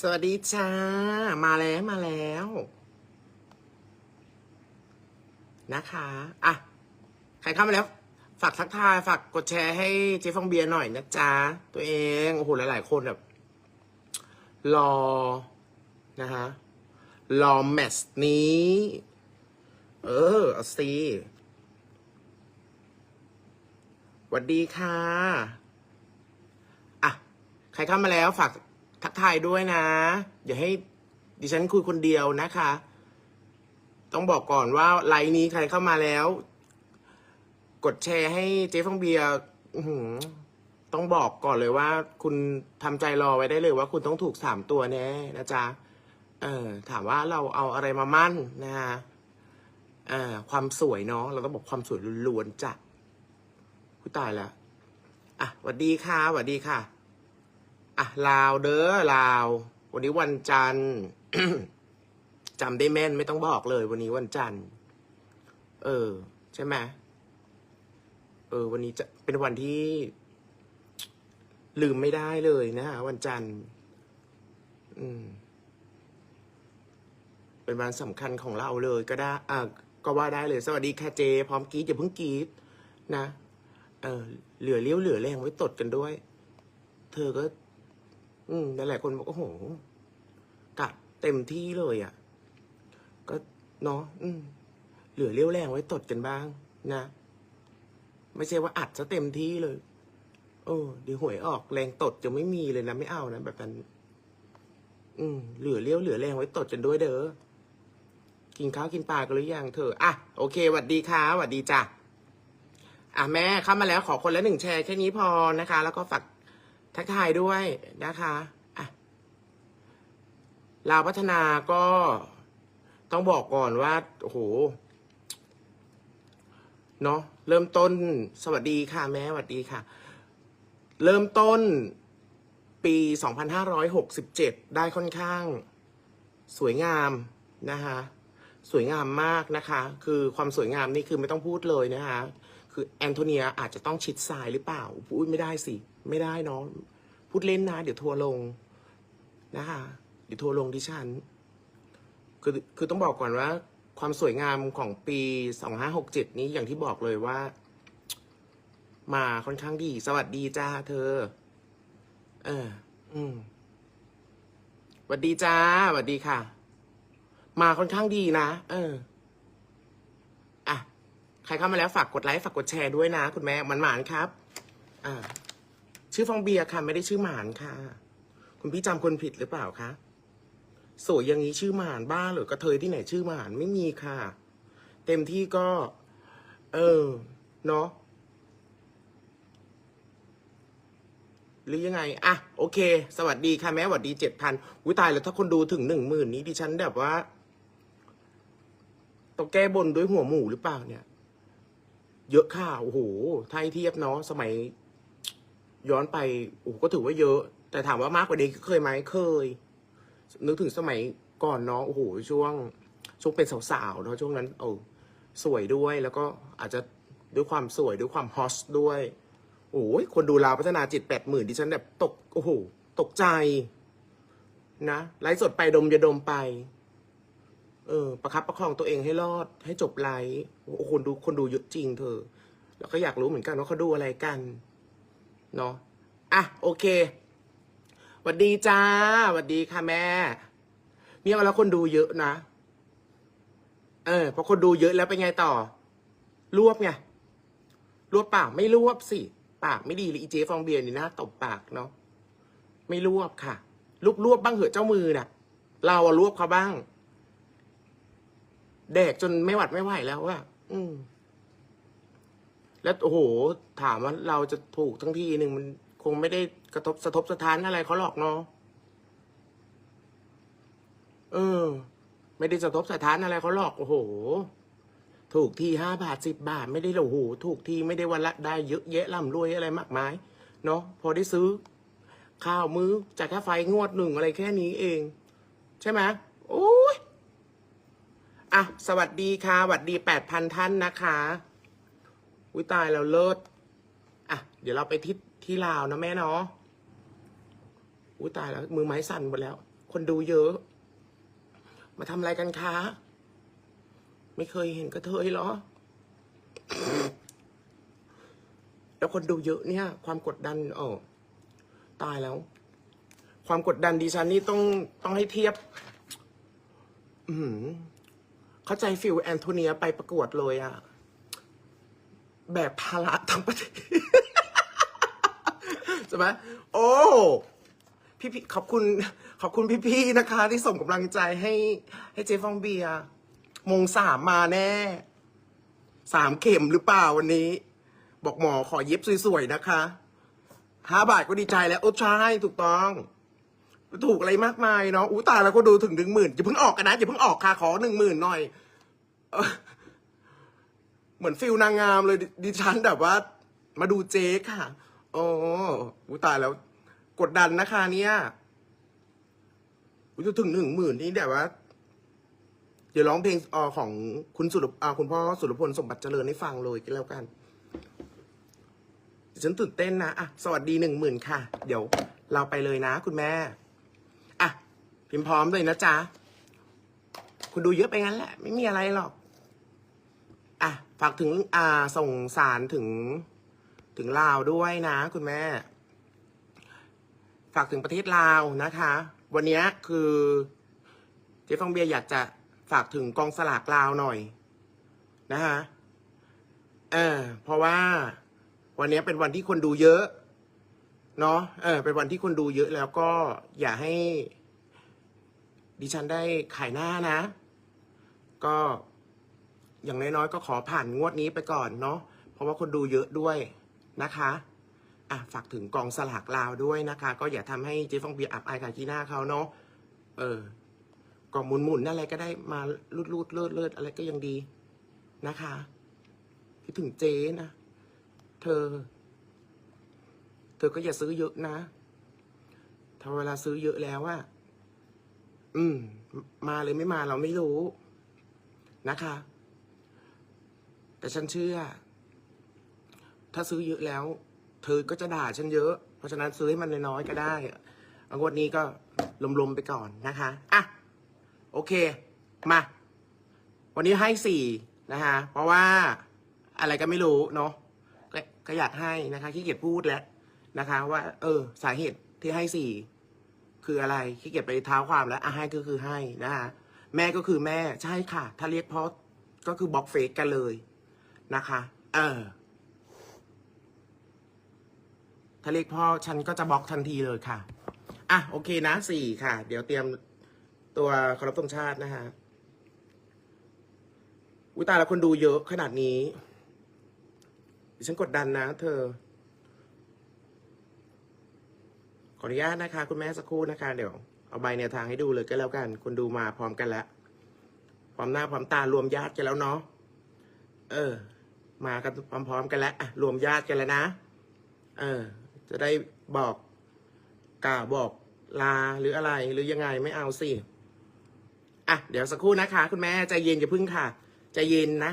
สวัสดีจ้า มาแล้วมาแล้ว นะคะ อะ ใครเข้ามาแล้ว ฝากทักทาย ฝากกดแชร์ให้เจ๊ฟองเบียร์หน่อยนะจ๊ะ ตัวเอง โอ้โห หลาย ๆ คนแบบ รอ นะฮะ รอแมตช์นี้ เออ เอาสิสวัสดีค่ะ อะ ใครเข้ามาแล้วฝาก ทักทายด้วยนะ อย่าให้ดิฉันคุยคนเดียวนะคะ ต้องบอกก่อนว่าไลน์นี้ใครเข้ามาแล้ว กดแชร์ให้เจ๊ฟองเบียร์ต้องบอกก่อนเลยว่า คุณทำใจรอไว้ได้เลยว่าคุณต้องถูกสามตัวแน่นะจ๊ะเออถามว่าเราเอาอะไรมามั่นนะฮะเอ่อความสวยเนาะเราต้องบอกความสวยล้วนๆจ้ะผู้ตายแล้วอะสวัสดีค่ะสวัสดีค่ะ อะลาวเด้อลาว วันนี้วันจันทร์จำได้แม่นไม่ต้องบอกเลย วันนี้วันจันทร์เออ ใช่ไหมเออ วันนี้จะเป็นวันที่ ลืมไม่ได้เลยนะฮะวันจันทร์อืม เป็นวันสำคัญของเราเลยก็ได้อะก็ว่าได้เลย สวัสดีค่ะเจ พร้อมกีดอย่าเพิ่งกีดนะเออเหลือเลี้ยวเหลือแรงไว้ตดกันด้วย เธอก็ อืมหลายๆคนบอกโอ้โหกัดเต็มที่เลยอะ่ะ ก็เนาะอืม เหลือเลี้ยวแรงไว้ตดกันบ้าง นะ ไม่ใช่ว่าอัดซะเต็มที่เลยโอ้ดีหวยออกแรงตดจะไม่มีเลยนะไม่เอานะแบบนั้น อืม เหลือเลี้ยวเหลือแรงไว้ตดกันด้วยเด้อกินข้าวกินปลากันหรือยังเธออะโอเคหวัดดีค่ะหวัดดีจ้ะอะแม่เข้ามาแล้วขอคนละหนึ่งแชร์แค่นี้พอนะคะ แล้วก็ฝาก ทักทายด้วยนะคะอะลาวพัฒนาก็ต้องบอกก่อนว่าโอ้โหเนาะเริ่มต้นสวัสดีค่ะ แม่สวัสดีค่ะ เริ่มต้นปี 2567 ได้ค่อนข้าง สวยงามนะคะ สวยงามมากนะคะ คือความสวยงามนี่คือไม่ต้องพูดเลยนะคะ คือแอนโทเนียอาจจะต้องชิดซ้ายหรือเปล่าพูดไม่ได้สิ ไม่ได้เนาะพูดเล่นนะ เดี๋ยวทัวร์ลงนะคะเดี๋ยวทัวร์ลงดิฉัน คือคือต้องบอกก่อนว่า ความสวยงามของปี2567นี้อย่างที่บอกเลยว่า มาค่อนข้างดี สวัสดีจ้าเธอ เออ อืมสวัสดีจ้าสวัสดีค่ะ มาค่อนข้างดีนะ เออ ใครเข้ามาแล้วฝากกดไลค์ฝากกดแชร์ด้วยนะ คุณแม่หมันหมานครับ อ่า ชื่อฟองเบียร์ค่ะ ไม่ได้ชื่อหมานค่ะ คุณพี่จำคนผิดหรือเปล่าคะสวยอย่างนี้ชื่อหมานบ้าหรือกระเทยที่ไหนชื่อหมานไม่มีค่ะ เต็มที่ก็ เออ เนาะหรือยังไง อะ โอเค สวัสดีค่ะ แม่สวัสดีเจ็ดพันอุ้ยตายแล้วถ้าคนดูถึงหนึ่งหมื่นนี้ดิฉันแบบว่าต้องแก้บนด้วยหัวหมูหรือเปล่าเนี่ย เยอะค่ะโอ้โหถ้าให้เทียบเนาะสมัย ย้อนไปโอ้โหก็ถือว่าเยอะ แต่ถามว่ามากกว่านี้เคยไหมเคย นึกถึงสมัยก่อนเนาะโอ้โหช่วง ช่วงเป็นสาวๆเนาะช่วงนั้น เออสวยด้วยแล้วก็อาจจะด้วยความสวยด้วยความฮอสด้วยโอ้ยคนดูลาวพัฒนาจิตแปดหมื่นดิฉันแบบตกโอ้โหตกใจ นะไลฟ์สดไปดมยาดมไป เออ ประคับประคองตัวเองให้รอดให้จบไลฟ์โอ้โหคนดูคนดูเยอะจริงเธอ แล้วก็อยากรู้เหมือนกันว่าเขาดูอะไรกันเนาะอะโอเคหวัดดีจ้าหวัดดีค่ะแม่ เนี่ยแล้วคนดูเยอะนะ เออพอคนดูเยอะแล้วเป็นไงต่อ รวบไงรวบปากไม่รวบสิ ปากไม่ดีเลยอีเจฟองเบียร์นี่นะตบปากเนาะไม่รวบค่ะรวบรวบบ้างเหอะเจ้ามือน่ะ เราอะรวบเขาบ้าง แดกจนไม่หวัดไม่ไหวแล้วอะอืม แล้วโอ้โห ถามว่าเราจะถูกทั้งทีหนึ่งมันคงไม่ได้กระทบสะทบสะท้านอะไรเขาหรอกเนาะเออ ไม่ได้สะทบสะท้านอะไรเขาหรอกโอ้โห ถูกทีห้าบาทสิบบาท ไม่ได้หรอโอ้โหถูกทีไม่ได้วันละได้เยอะแยะร่ำรวยอะไรมากมาย เนาะพอได้ซื้อ ข้าวมื้อจากค่าไฟงวดหนึ่งอะไรแค่นี้เอง ใช่ไหมโอ้ย อะ สวัสดีค่ะสวัสดีแปดพันท่านนะคะอุ้ยตายแล้วเลิศอะ เดี๋ยวเราไปที่ที่ลาวนะแม่เนาะอุ้ยตายแล้ว มือไม้สั่นหมดแล้ว คนดูเยอะ มาทำอะไรกันคะ ไม่เคยเห็นกระเทยเหรอ แล้วคนดูเยอะเนี่ย ความกดดันเออตายแล้ว ความกดดันดิฉันนี่ต้องต้องให้เทียบ อือหือ เข้าใจฟิลแอนโทเนียไปประกวดเลยอะแบบภาระทั้งประเทศใช่ไหมโอ้พี่พี่ขอบคุณ ขอบคุณพี่ๆนะคะ ที่ส่งกำลังใจให้ ให้เจฟองเบียมงสามมาแน่สามเข็มหรือเปล่าวันนี้ บอกหมอขอเย็บสวยๆนะคะห้าบาทก็ดีใจแล้ว โอ้ใช่ถูกต้อง ถูกอะไรมากมายเนาะอู้ตายแล้วก็ดูถึงหนึ่งหมื่นอย่าเพิ่งออกกันนะอย่าเพิ่งออกค่ะขอหนึ่งหมื่นหน่อยเออเหมือนฟิลนางงามเลยดิดิฉันแบบว่า มาดูเจ๊ค่ะโอ้อู้ตายแล้ว กดดันนะคะ เนี่ยอู้จะถึงหนึ่งหมื่นนี่แบบว่าเดี๋ยวร้องเพลงเออของคุณสุรอ่าคุณพ่อสุรพลสมบัติเจริญให้ฟังเลยก็แล้วกันฉันตื่นเต้นนะอะสวัสดีหนึ่งหมื่นค่ะ เดี๋ยวเราไปเลยนะคุณแม่ พิมพ์พร้อมเลยนะจ๊ะ คุณดูเยอะไปงั้นแหละ ไม่มีอะไรหรอก อะ ฝากถึง อ่า ส่งสารถึง ถึงลาวด้วยนะ คุณแม่ ฝากถึงประเทศลาวนะคะ วันนี้คือเจ๊ฟองเบียร์อยากจะฝากถึงกองสลากลาวหน่อย นะคะเออเพราะว่าวันนี้เป็นวันที่คนดูเยอะ เนาะเออ เป็นวันที่คนดูเยอะแล้วก็อย่าให้ ดิฉันได้ขายหน้านะ ก็อย่างน้อยๆก็ขอผ่านงวดนี้ไปก่อนเนาะเพราะว่าคนดูเยอะด้วยนะคะอะฝากถึงกองสลากลาวด้วยนะคะ ก็อย่าทำให้เจ๊ฟองเบียร์อับอายขายขี้หน้าเขาเนาะเออก็หมุนๆอะไรก็ได้มาลูดๆเลิศเลิศๆอะไรก็ยังดีนะคะคิดถึงเจ๊นะ เธอ เธอก็อย่าซื้อเยอะนะถ้าเวลาซื้อเยอะแล้วอะ อืม มาเลยไม่มาเราไม่รู้นะคะ แต่ฉันเชื่อ ถ้าซื้อเยอะแล้ว เธอก็จะด่าฉันเยอะ เพราะฉะนั้นซื้อให้มันน้อยๆก็ได้เอางวดนี้ก็ลมๆไปก่อนนะคะอะโอเค มา วันนี้ให้สี่นะคะเพราะว่าอะไรก็ไม่รู้เนาะก็ก็อยากให้นะคะขี้เกียจพูดแล้วนะคะ ว่า เออ สาเหตุที่ให้สี่ คืออะไรขี้เกียจไปเท้าความแล้วอะให้ก็คือให้นะคะแม่ก็คือแม่ใช่ค่ะ ถ้าเรียกพ่อก็คือบล็อกเฟซกันเลยนะคะ เออ ถ้าเรียกพ่อฉันก็จะบล็อกทันทีเลยค่ะ อะโอเคนะสี่ค่ะ เดี๋ยวเตรียมตัวเคารพธงชาตินะคะอุยตายแล้วคนดูเยอะขนาดนี้ ฉันกดดันนะเธอ ข ออนุญาตนะคะ คุณแม่สักครู่นะคะ เดี๋ยวเอาใบแนวทางให้ดูเลยก็แล้วกัน คุณดูมาพร้อมกันแล้วพร้อมหน้าพร้อมตารวมญาติกันแล้วเนาะเออ มากันพร้อมๆกันแล้วอะรวมญาติกันแล้วนะ เออ จะได้บอกกล่าวบอกลาหรืออะไรหรือยังไงไม่เอาสิอะเดี๋ยวสักครู่นะคะ คุณแม่ใจเย็นอย่าพึ่งค่ะใจเย็นนะคะ